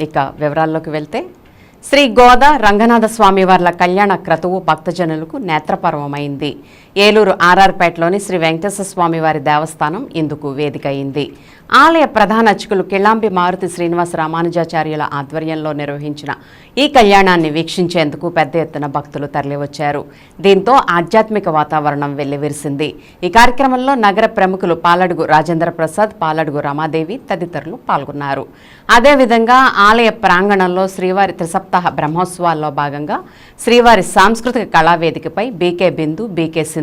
ఇక వివరాల్లోకి వెళ్తే శ్రీ గోదా రంగనాథ స్వామి వార్ల కళ్యాణ క్రతువు భక్తజనులకు నేత్రపర్వమైంది. ఏలూరు ఆర్ఆర్పేటలోని శ్రీ వెంకటేశ్వర స్వామివారి దేవస్థానం ఇందుకు వేదిక అయింది ఆలయ ప్రధాన అర్చకులు కిళాంబి మారుతి శ్రీనివాస రామానుజాచార్యుల ఆధ్వర్యంలో నిర్వహించిన ఈ కళ్యాణాన్ని వీక్షించేందుకు పెద్ద ఎత్తున భక్తులు తరలివచ్చారు. దీంతో ఆధ్యాత్మిక వాతావరణం వెల్లివిరిసింది. ఈ కార్యక్రమంలో నగర ప్రముఖులు పాలడుగు రాజేంద్ర ప్రసాద్ పాలడుగు రమాదేవి తదితరులు పాల్గొన్నారు. అదేవిధంగా ఆలయ ప్రాంగణంలో శ్రీవారి త్రిసప్తాహ బ్రహ్మోత్సవాల్లో భాగంగా శ్రీవారి సాంస్కృతిక కళావేదికపై బీకే బిందు బీకే సింధు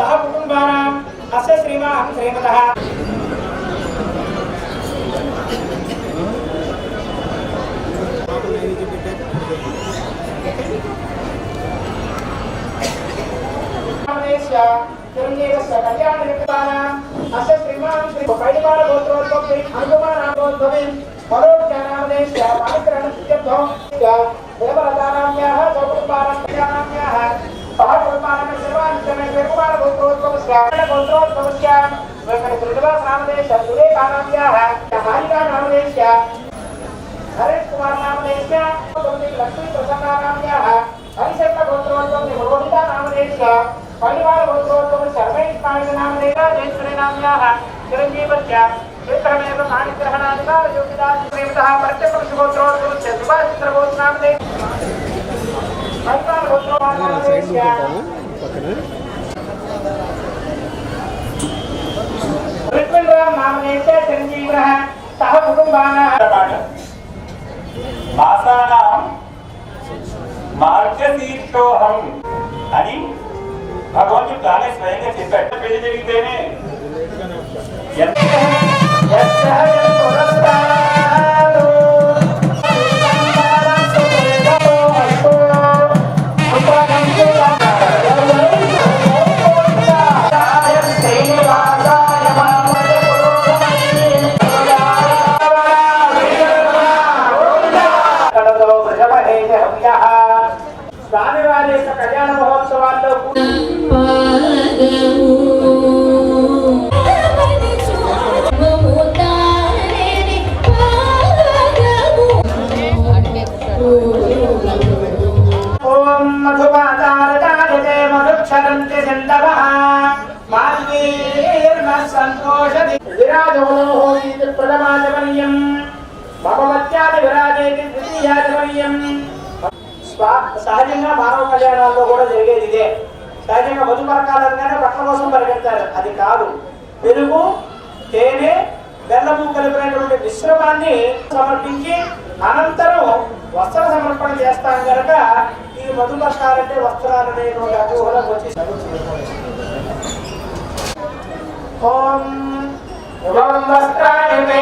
సహ కుటుంబానాం అస్య శ్రీమాన్ శ్రీమదః రామదేశ్య చిరంజీవస్య కళ్యాణనిమిత్తానాం అస్య శ్రీమాన్ శ్రీ పైడిపాల గోత్రోద్భవి మరోజ్ఞానామదేశ్య समस्या गोत्रोत् समस्या श्रीनिवासनामदेश विवेकानाम्याः हारिकानामदेश हरेशकुमारनामदेश लक्ष्मीप्रसन्नानाम्याः हरिशर्मगोत्रोद्भव रोहितानामदेश परिवारगोत्रोद्भव सर्वैष्पाणिनामदेशादेश्वरीनाम्याः चिरञ्जीवस्य क्षेत्रमेव सानिग्रहणादिकारयोगिदादिप्रेमतः प्रत्यक्षगोत्रोद्भव सुभाषित्रगोत्रनामदेश परिवारगोत्रोद्भव రుక్మిణరామ్ నామదేశ చిరంజీవః సహ కుటుంబానాః. మాసానాం మార్గశీర్షోహం అని భగవంతుడు తానే స్వయంగా చెప్పాడు. పెళ్ళి జరిగితేనే ఎంత స్వామివారి యొక్క కళ్యాణ మహోత్సవాల్లో ఓం మధుపాతారకాయతే ప్రథమాచమనీయం మమ మధ్యాది విరాజేది ద్వితీయాచమనీయం. సహజంగా మానవ కళ్యాణాల్లో కూడా జరిగేది ఇదే. సహజంగా మధు పరకాలనగానే పట్ల కోసం పరిగెడతారు అది కాదు. పెరుగు తేనె బెల్లము కలిపినటువంటి మిశ్రమాన్ని సమర్పించి అనంతరం వస్త్ర సమర్పణ చేస్తాం కనుక ఈ మధు పరకాలంటే వస్త్రాలు అనేటువంటి అపోహలకు వచ్చి ఓం. వస్త్రాన్ని